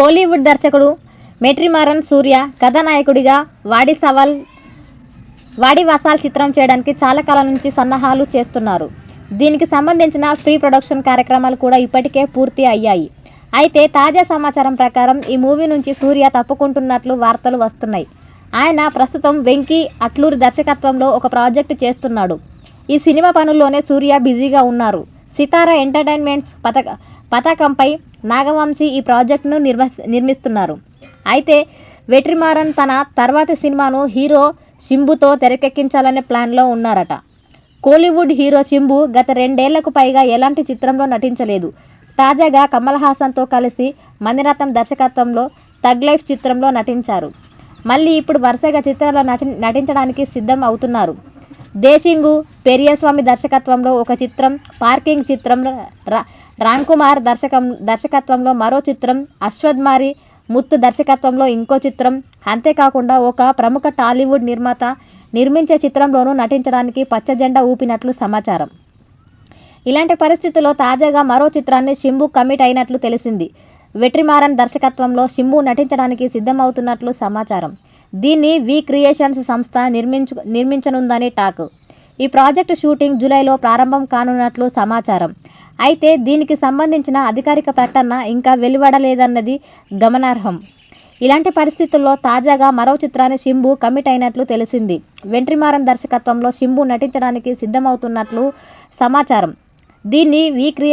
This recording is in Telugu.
కోలీవుడ్ దర్శకుడు మెట్రిమారన్ సూర్య కథానాయకుడిగా వాడి సవాల్ వాడి వసాల్ చిత్రం చేయడానికి చాలా కాలం నుంచి సన్నాహాలు చేస్తున్నారు. దీనికి సంబంధించిన ప్రీ ప్రొడక్షన్ కార్యక్రమాలు కూడా ఇప్పటికే పూర్తి అయ్యాయి. అయితే తాజా సమాచారం ప్రకారం ఈ మూవీ నుంచి సూర్య తప్పుకుంటున్నట్లు వార్తలు వస్తున్నాయి. ఆయన ప్రస్తుతం వెంకీ అట్లూరి దర్శకత్వంలో ఒక ప్రాజెక్టు చేస్తున్నాడు. ఈ సినిమా పనుల్లోనే సూర్య బిజీగా ఉన్నారు. సితారా ఎంటర్టైన్మెంట్స్ పథక పతాకంపై నాగవంశీ ఈ ప్రాజెక్టును నిర్వ నిర్మిస్తున్నారు. అయితే వెట్రిమారన్ తన తర్వాతి సినిమాను హీరో శింబుతో తెరకెక్కించాలనే ప్లాన్లో ఉన్నారట. కోలీవుడ్ హీరో శింబు గత రెండేళ్ళకు పైగా ఎలాంటి చిత్రంలో నటించలేదు. తాజాగా కమల్ హాసన్తో కలిసి మణిరత్నం దర్శకత్వంలో తగ్ లైఫ్ చిత్రంలో నటించారు. మళ్ళీ ఇప్పుడు వరుసగా చిత్రాల్లో నటి నటించడానికి సిద్ధం అవుతున్నారు. దేశింగు పెరియస్వామి దర్శకత్వంలో ఒక చిత్రం పార్కింగ్ చిత్రం రా రామ్ కుమార్ దర్శకం దర్శకత్వంలో మరో చిత్రం అశ్వథ్ మారి ముత్తు దర్శకత్వంలో ఇంకో చిత్రం. అంతేకాకుండా ఒక ప్రముఖ టాలీవుడ్ నిర్మాత నిర్మించే చిత్రంలోనూ నటించడానికి పచ్చజెండా ఊపినట్లు సమాచారం. ఇలాంటి పరిస్థితుల్లో తాజాగా మరో చిత్రాన్ని శింబు కమిట్ అయినట్లు తెలిసింది. వెట్రిమారన్ దర్శకత్వంలో శింబు నటించడానికి సిద్ధమవుతున్నట్లు సమాచారం. దీన్ని వి క్రియేషన్స్ సంస్థ నిర్మించు నిర్మించనుందని టాక్ ఈ ప్రాజెక్టు షూటింగ్ జూలైలో ప్రారంభం కానున్నట్లు సమాచారం. అయితే దీనికి సంబంధించిన అధికారిక ప్రకటన ఇంకా వెలువడలేదన్నది గమనార్హం. ఇలాంటి పరిస్థితుల్లో తాజాగా మరో చిత్రాన్ని శింబు కమిట్ అయినట్లు తెలిసింది. వెంట్రిమారన్ దర్శకత్వంలో శింబు నటించడానికి సిద్ధమవుతున్నట్లు సమాచారం. దీన్ని వీక్రియ